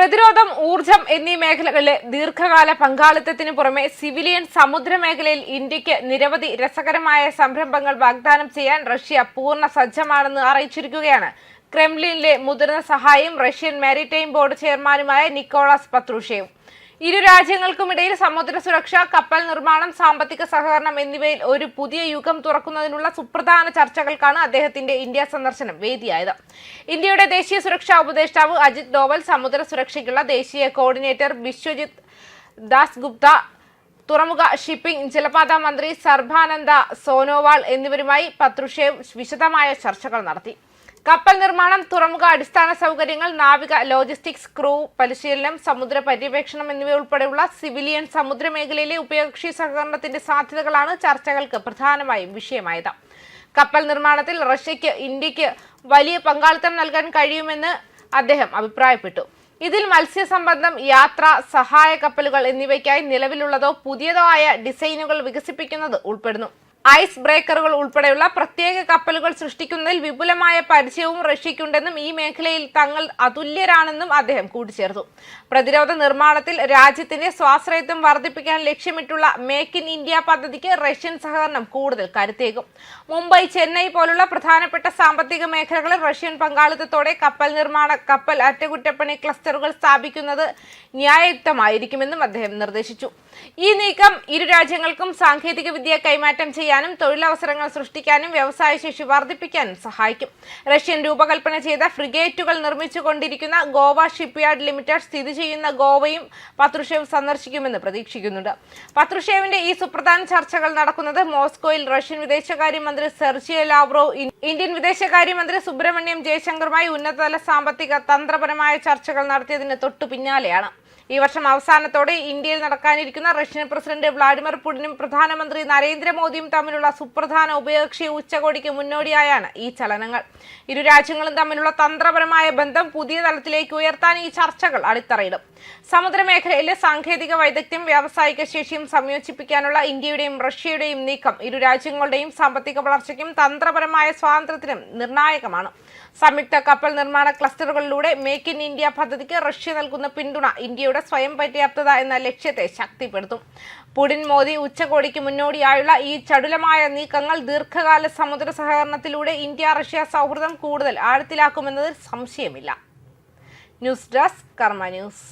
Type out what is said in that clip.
പ്രതിരോധം ഊർജം എന്നീ മേഖലകളിലെ ദീർഘകാല പങ്കാളിത്തത്തിന് പുറമെ സിവിലിയൻ സമുദ്ര മേഖലയിൽ ഇന്ത്യയ്ക്ക് നിരവധി രസകരമായ സംരംഭങ്ങൾ വാഗ്ദാനം ചെയ്യാൻ റഷ്യ പൂർണ സജ്ജമാണെന്ന് അറിയിച്ചിരിക്കുകയാണ്. ക്രെംലിനിലെ മുതിർന്ന സഹായിയും റഷ്യൻ മാരിടൈം ബോർഡ് ചെയർമാനുമായ നിക്കോളാസ് പത്രൂഷയും ഇരു രാജ്യങ്ങൾക്കുമിടയിൽ സമുദ്ര സുരക്ഷ കപ്പൽ നിർമ്മാണം സാമ്പത്തിക സഹകരണം എന്നിവയിൽ ഒരു പുതിയ യുഗം തുറക്കുന്നതിനുള്ള സുപ്രധാന ചർച്ചകൾക്കാണ് അദ്ദേഹത്തിന്റെ ഇന്ത്യ സന്ദർശനം വേദിയായത്. ഇന്ത്യയുടെ ദേശീയ സുരക്ഷാ ഉപദേഷ്ടാവ് അജിത് ഡോവൽ സമുദ്ര സുരക്ഷയ്ക്കുള്ള ദേശീയ കോർഡിനേറ്റർ വിശ്വജിത് ദാസ് ഗുപ്ത തുറമുഖ ഷിപ്പിംഗ് ജലപാത മന്ത്രി സർബാനന്ദ സോനോവാൾ എന്നിവരുമായി പത്രുഷേവ് വിശദമായ ചർച്ചകൾ നടത്തി. കപ്പൽ നിർമ്മാണം തുറമുഖ അടിസ്ഥാന സൗകര്യങ്ങൾ നാവിക ലോജിസ്റ്റിക്സ് ക്രൂ പരിശീലനം സമുദ്ര പര്യവേക്ഷണം എന്നിവയുൾപ്പെടെയുള്ള സിവിലിയൻ സമുദ്ര മേഖലയിലെ ഉഭയകക്ഷി സഹകരണത്തിന്റെ സാധ്യതകളാണ് ചർച്ചകൾക്ക് പ്രധാനമായും വിഷയമായത്. കപ്പൽ നിർമ്മാണത്തിൽ റഷ്യയ്ക്ക് ഇന്ത്യയ്ക്ക് വലിയ പങ്കാളിത്തം നൽകാൻ കഴിയുമെന്ന് അദ്ദേഹം അഭിപ്രായപ്പെട്ടു. ഇതിൽ മത്സ്യസംബന്ധം യാത്ര സഹായ കപ്പലുകൾ എന്നിവയ്ക്കായി നിലവിലുള്ളതോ പുതിയതോ ആയ ഡിസൈനുകൾ വികസിപ്പിക്കുന്നത് ഉൾപ്പെടുന്നു. ഐസ് ബ്രേക്കറുകൾ ഉൾപ്പെടെയുള്ള പ്രത്യേക കപ്പലുകൾ സൃഷ്ടിക്കുന്നതിൽ വിപുലമായ പരിചയവും റഷ്യയ്ക്കുണ്ടെന്നും ഈ മേഖലയിൽ തങ്ങൾ അതുല്യരാണെന്നും അദ്ദേഹം കൂട്ടിച്ചേർത്തു. പ്രതിരോധ നിർമ്മാണത്തിൽ രാജ്യത്തിന്റെ സ്വാശ്രയത്വം വർദ്ധിപ്പിക്കാൻ ലക്ഷ്യമിട്ടുള്ള മേക്ക് ഇൻ ഇന്ത്യ പദ്ധതിക്ക് റഷ്യൻ സഹകരണം കൂടുതൽ കരുത്തേകും. മുംബൈ ചെന്നൈ പോലുള്ള പ്രധാനപ്പെട്ട സാമ്പത്തിക മേഖലകളിൽ റഷ്യൻ പങ്കാളിത്തത്തോടെ കപ്പൽ നിർമ്മാണ കപ്പൽ അറ്റകുറ്റപ്പണി ക്ലസ്റ്ററുകൾ സ്ഥാപിക്കുന്നത് ന്യായയുക്തമായിരിക്കുമെന്നും അദ്ദേഹം നിർദ്ദേശിച്ചു. ഈ നീക്കം ഇരു രാജ്യങ്ങൾക്കും സാങ്കേതിക വിദ്യ കൈമാറ്റം ചെയ്യാനും തൊഴിലവസരങ്ങൾ സൃഷ്ടിക്കാനും വ്യവസായ ശേഷി വർദ്ധിപ്പിക്കാനും സഹായിക്കും. റഷ്യൻ രൂപകൽപ്പന ചെയ്ത ഫ്രിഗേറ്റുകൾ നിർമ്മിച്ചുകൊണ്ടിരിക്കുന്ന ഗോവ ഷിപ്പ്യാർഡ് ലിമിറ്റഡ് സ്ഥിതി ചെയ്യുന്ന ഗോവയും പത്രുഷേവ് സന്ദർശിക്കുമെന്ന് പ്രതീക്ഷിക്കുന്നുണ്ട്. പത്രുഷേവിന്റെ ഈ സുപ്രധാന ചർച്ചകൾ നടക്കുന്നത് മോസ്കോയിൽ റഷ്യൻ വിദേശകാര്യമന്ത്രി സെർജിയ ലാവ്റോ ഇന്ത്യൻ വിദേശകാര്യമന്ത്രി സുബ്രഹ്മണ്യം ജയശങ്കറുമായി ഉന്നതതല സാമ്പത്തിക തന്ത്രപരമായ ചർച്ചകൾ നടത്തിയതിന് തൊട്ടു പിന്നാലെയാണ്. ഈ വർഷം അവസാനത്തോടെ ഇന്ത്യയിൽ നടക്കാനിരിക്കുന്ന റഷ്യൻ പ്രസിഡന്റ് വ്ളാഡിമിർ പുടിനും പ്രധാനമന്ത്രി നരേന്ദ്രമോദിയും തമ്മിലുള്ള സുപ്രധാന ഉഭയകക്ഷി ഉച്ചകോടിക്ക് മുന്നോടിയായാണ് ഈ ചലനങ്ങൾ. ഇരു രാജ്യങ്ങളും തമ്മിലുള്ള തന്ത്രപരമായ ബന്ധം പുതിയ തലത്തിലേക്ക് ഉയർത്താൻ ഈ ചർച്ചകൾ അടിത്തറയിടും. സമുദ്രമേഖലയിലെ സാങ്കേതിക വൈദഗ്ധ്യം വ്യാവസായിക ശേഷിയും സംയോജിപ്പിക്കാനുള്ള ഇന്ത്യയുടെയും റഷ്യയുടെയും നീക്കം ഇരു രാജ്യങ്ങളുടെയും സാമ്പത്തിക വളർച്ചയ്ക്കും തന്ത്രപരമായ സ്വാതന്ത്ര്യത്തിനും നിർണായകമാണ്. സംയുക്ത കപ്പൽ നിർമ്മാണ ക്ലസ്റ്ററുകളിലൂടെ മേക്ക് ഇൻ ഇന്ത്യ പദ്ധതിക്ക് റഷ്യ നൽകുന്ന പിന്തുണ ഇന്ത്യയുടെ സ്വയം പര്യാപ്തത എന്ന ലക്ഷ്യത്തെ ശക്തിപ്പെടുത്തും. പുടിൻ മോദി ഉച്ചകോടിക്ക് മുന്നോടിയായുള്ള ഈ ചടുലമായ നീക്കങ്ങൾ ദീർഘകാല സമുദ്ര സഹകരണത്തിലൂടെ ഇന്ത്യ റഷ്യ സൗഹൃദം കൂടുതൽ ആഴത്തിലാക്കുമെന്നതിൽ സംശയമില്ല. News desk Karma news.